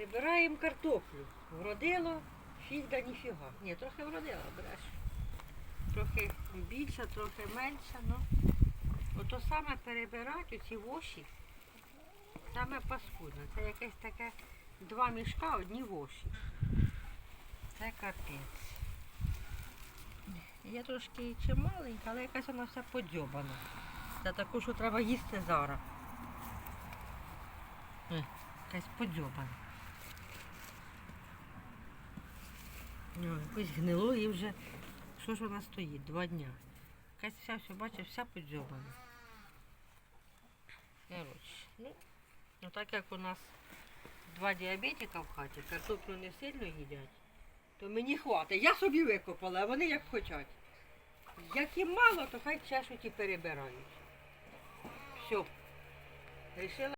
Перебираємо картоплю. Вродило, фіг да ніфіга. Ні, трохи вродило, береш. Трохи більше, трохи менше, ну. Ото саме перебирати оці воші, саме паскудне. Це якесь таке два мішка, одні воші. Це капець. Я трошки чималенька, але якась вона вся подьобана. Це таку, що треба їсти зараз. Е, Якась подьобана. Якось гнило і вже. Що ж вона стоїть? Два дня. Якась вся, все, бачиш, вся. Коротше, ну, ну так як у нас два діабетика в хаті, картоплю не сильно їдять, то мені хватить. Я собі викопала, а вони як хочуть. Як їм мало, то хай чешуть і перебирають. Все. Рішила